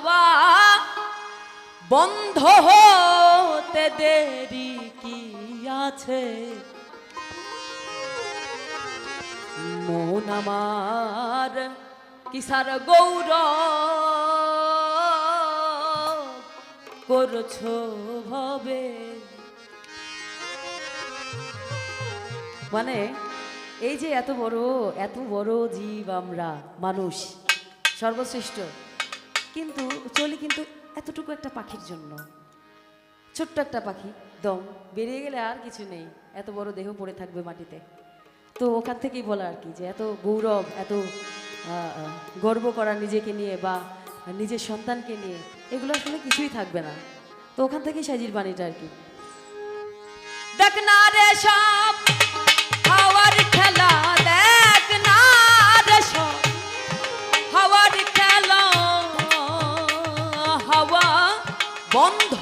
হাওয়া বন্ধ হতে দেরি কি আছে? মন আমার কিসার গৌর করছ ভবে। মানে এই যে এত বড় এত বড় জীব আমরা, মানুষ, সর্বশ্রেষ্ঠ। কিন্তু চলি কিন্তু এতটুকু একটা পাখির জন্য। ছোট্ট একটা পাখি, দম, বেরিয়ে গেলে আর কিছু নেই। এত বড় দেহ পড়ে থাকবে মাটিতে। তো ওখান থেকেই বলা আর কি যে এত গৌরব, এত গর্ব করা নিজেকে নিয়ে বা নিজের সন্তানকে নিয়ে, এগুলো আসলে কিছুই থাকবে না। তো ওখান থেকেই সাজির বাণীটা আর কি। দেখ না রে সব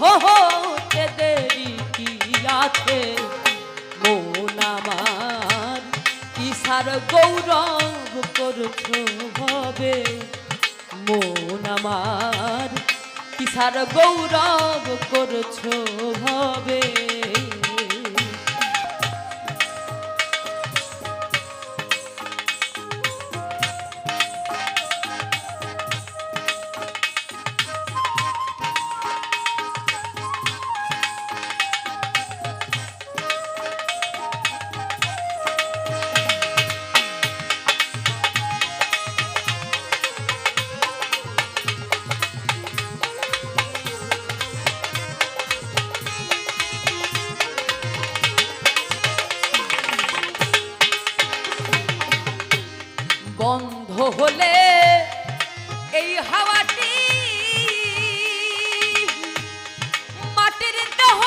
হতে দেরি কি আছে? মন আমার কিসার গৌরব করছ হবে মন আমার কিসার গৌরব করছ হবে হাওয়াটি। মাটির দেহ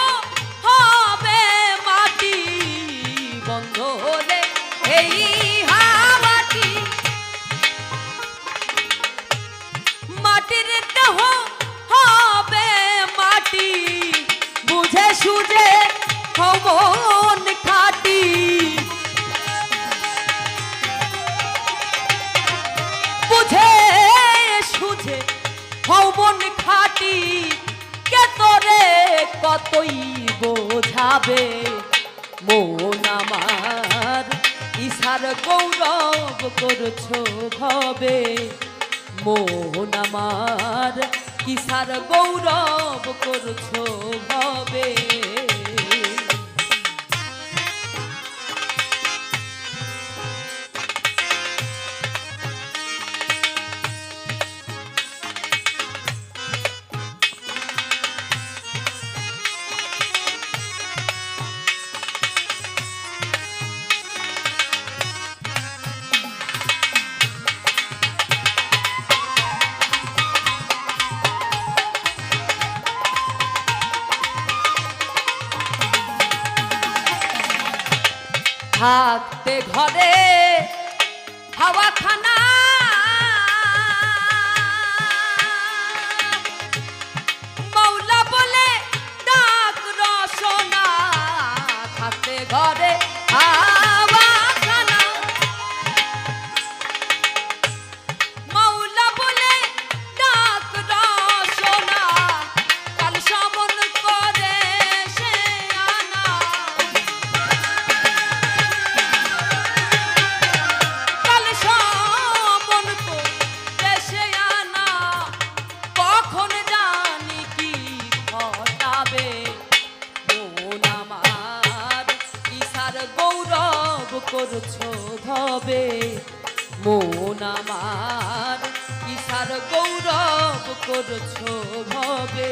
হবে মাটি, বন্ধ হলে এই হাওয়াটি। মাটির দেহ হবে মাটি, বুঝে সুঝে খবন হৌমন খাটি, কে তোরে কতই বোঝাবে? মন আমার ইশার গৌরব করছ ভবে। মন আমার কিসার গৌরব করছ ভবে। থাকতে ঘরে হাওয়া খানা মৌলা বলে ডাক রসনা থাকতে ঘরে হাওয়া করছ ধবে? মন আমার কিসার গৌরব করছ ভবে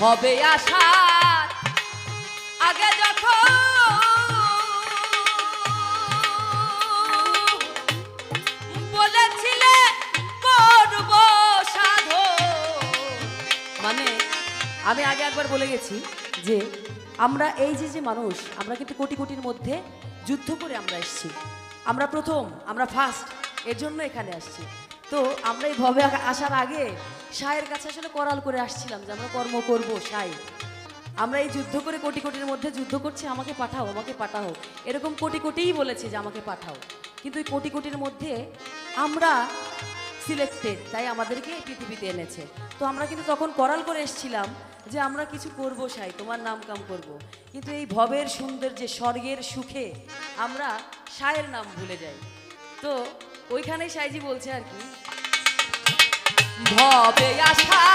হবে আশার। আগে যখন বলেছিলে করব মানে আমি আগে একবার বলে গেছি যে আমরা এই যে যে মানুষ, আমরা কিন্তু কোটি কোটির মধ্যে যুদ্ধ করে আমরা এসেছি। আমরা প্রথম, আমরা ফার্স্ট এর জন্য এখানে আসছি। তো আমরা এই ভবে আসার আগে সায়ের কাছে আসলে করাল করে আসছিলাম যে আমরা কর্ম করব সাই আমরা এই যুদ্ধ করে কোটি কোটির মধ্যে যুদ্ধ করছি, আমাকে পাঠাও আমাকে পাঠাও। এরকম কোটি কোটিই বলেছে যে আমাকে পাঠাও। কিন্তু এই কোটি কোটির মধ্যে আমরা সিলেক্টেড তাই আমাদেরকে পৃথিবীতে এনেছে। তো আমরা কিন্তু তখন করাল করে এসেছিলাম যে আমরা কিছু করব সাই তোমার নাম কাম করব। কিন্তু এই ভবের সুন্দর যে স্বর্গের সুখে আমরা সায়ের নাম ভুলে যাই। তো ওইখানেই সাইজি বলছে আর কি ভবে আসার আগে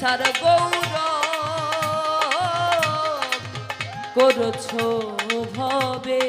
কিসার গৌর করছ ভবে।